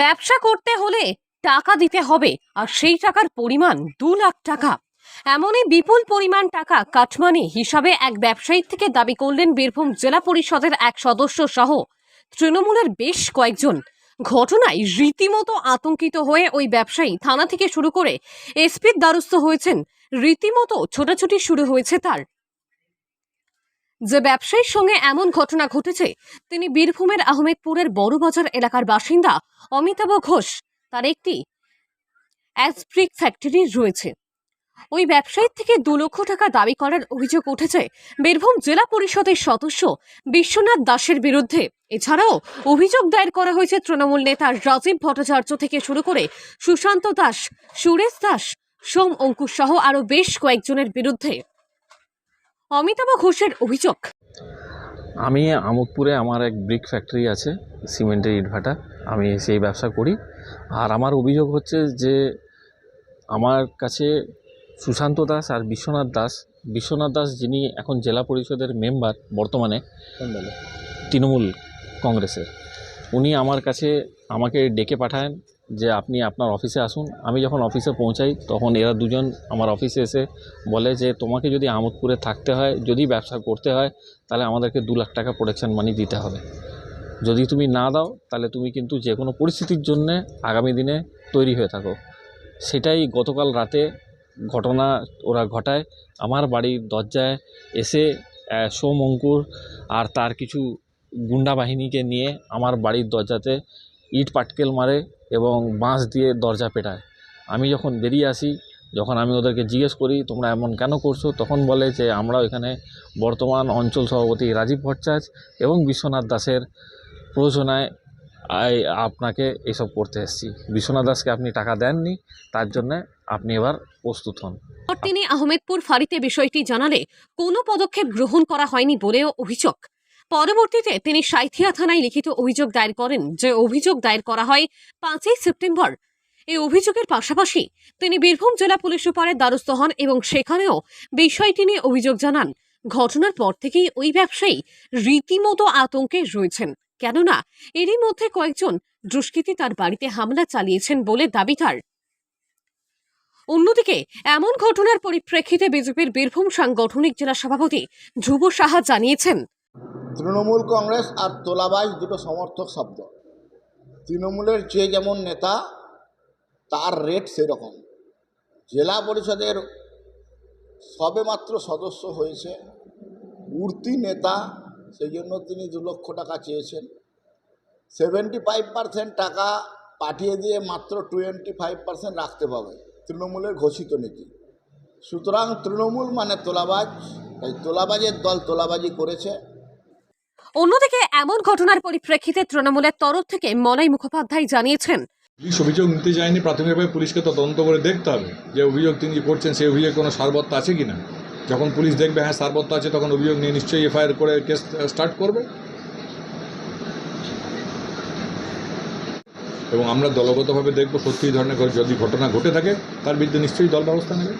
ব্যবসা করতে হলে টাকা দিতে হবে, আর সেই টাকার পরিমাণ দু লাখ টাকা। এমনই বিপুল পরিমাণ টাকা কাটমানি হিসাবে এক ব্যবসায়ীর থেকে দাবি করলেন বীরভূম জেলা পরিষদের এক সদস্য সহ তৃণমূলের বেশ কয়েকজন। ঘটনায় রীতিমতো আতঙ্কিত হয়ে ওই ব্যবসায়ী থানা থেকে শুরু করে এসপির দ্বারস্থ হয়েছেন। রীতিমতো ছোটাছুটি শুরু হয়েছে তার। যে ব্যবসায়ীর সঙ্গে এমন ঘটনা ঘটেছে, তিনি বীরভূমের আহমেদপুরের বড় বড়বাজার এলাকার বাসিন্দা অমিতাভ ঘোষ। তার একটি অ্যাসব্রিক ফ্যাক্টরি রয়েছে। ওই ব্যবসায়ীর থেকে দু লক্ষ টাকা দাবি করার অভিযোগ উঠেছে বীরভূম জেলা পরিষদের সদস্য বিশ্বনাথ দাসের বিরুদ্ধে। এছাড়াও অভিযোগ দায়ের করা হয়েছে তৃণমূল নেতা রাজীব ভট্টাচার্য থেকে শুরু করে সুশান্ত দাস, সুরেশ দাস, সোম অঙ্কুশ সহ আরও বেশ কয়েকজনের বিরুদ্ধে। অমিতাভ ঘোষের অভিযোগ। আমি আমোদপুরে আমার এক ব্রিক ফ্যাক্টরি আছে সিমেন্টের ইটভাটা। আমি সেই ব্যবসা করি। আর আমার অভিযোগ হচ্ছে যে আমার কাছে সুশান্ত দাস আর বিশ্বনাথ দাস বিশ্বনাথ দাস যিনি এখন জেলা পরিষদের মেম্বার বর্তমানে তৃণমূল কংগ্রেসের। উনি আমার কাছে আমাকে ডেকে পাঠান যে আপনি আপনার অফিসে আসুন। আমি যখন অফিসে পৌঁছাই তখন এরা দুজন আমার অফিসে এসে বলে যে তোমাকে যদি আমোদপুরে থাকতে হয় যদি ব্যবসা করতে হয় তাহলে আমাদেরকে দু লাখ টাকা প্রোটেকশন মানি দিতে হবে। যদি তুমি না দাও তাহলে তুমি কিন্তু যে কোনো পরিস্থিতির জন্যে আগামী দিনে তৈরি হয়ে থাকো। সেটাই গতকাল রাতে ঘটনা ওরা ঘটায়। আমার বাড়ির দরজায় এসে আহ, সোম অঙ্কুর আর তার কিছু গুন্ডা বাহিনীকে নিয়ে আমার বাড়ির দরজাতে ইট পাটকেল মারে। এবং বাঁশ দিয়ে দরজা পেটায়। আমি যখন বেরিয়ে আসি, যখন আমি ওদেরকে জিজ্ঞেস করি, তোমরা এমন কেন করছ? তখন বলে যে আমরা এখানে বর্তমান অঞ্চল সভাপতি রাজীব ভট্টাচার্য এবং বিশ্বনাথ দাসের প্রয়োজনায় আপনাকে এসব করতে এসেছি। বিশ্বনাথ দাসকে আপনি টাকা দেননি, তার জন্যে আপনি এবার প্রস্তুত হন। তিনি আহমেদপুর ফাঁড়িতে বিষয়টি জানালে কোনো পদক্ষেপ গ্রহণ করা হয়নি বলেও অভিযোগ। পরবর্তীতে তিনি সাঁইথিয়া থানায় লিখিত অভিযোগ দায়ের করেন যে অভিযোগ দায়ের করা হয় পাঁচই সেপ্টেম্বর। এই অভিযোগের পাশাপাশি তিনি বীরভূম জেলা পুলিশ সুপারের দ্বারস্থ হন এবং সেখানেও বিষয়টি নিয়ে অভিযোগ জানান। ঘটনার পর থেকেই ওই ব্যবসায়ী রীতিমতো আতঙ্কে রয়েছেন। কেননা এরই মধ্যে কয়েকজন দুষ্কৃতী তার বাড়িতে হামলা চালিয়েছেন বলে দাবি তার। অন্যদিকে এমন ঘটনার পরিপ্রেক্ষিতে বিজেপির বীরভূম সাংগঠনিক জেলা সভাপতি ধ্রুব সাহা জানিয়েছেন তৃণমূল কংগ্রেস আর তোলাবাজ দুটো সমর্থক শব্দ। তৃণমূলের যে যেমন নেতা, তার রেট সেরকম। জেলা পরিষদের সবেমাত্র সদস্য হয়েছে, উর্তি নেতা সেই জন্য তিনি দু লক্ষ টাকা চেয়েছেন। সেভেন্টি ফাইভ পার্সেন্ট টাকা পাঠিয়ে দিয়ে মাত্র টোয়েন্টি ফাইভ পার্সেন্ট রাখতে পাবে তৃণমূলের ঘোষিত নীতি। সুতরাং তৃণমূল মানে তোলাবাজ, তাই তোলাবাজের দল তোলাবাজি করেছে। অন্যদিকে এমন ঘটনার পরিপ্রেক্ষিতে তৃণমূলের তরফ থেকে মলয় মুখোপাধ্যায় জানিয়েছেন। পুলিশ অভিযোগ নিতে যায়নি, প্রাথমিকভাবে পুলিশকে তদন্ত করে দেখতে হবে যে অভিযোগ তিনি করছেন, সেই অভিযোগে কোনো সারবত্ত আছে কি না যখন পুলিশ দেখবে হ্যাঁ সারবত্ত আছে, তখন অভিযোগ নিয়ে নিশ্চয়ই এফআইআর করে কেস স্টার্ট করবে। এবং আমরা দলগতভাবে দেখব সত্যি ধরনের যদি ঘটনা ঘটে থাকে, তার বিরুদ্ধে নিশ্চয়ই দল ব্যবস্থা নেবে।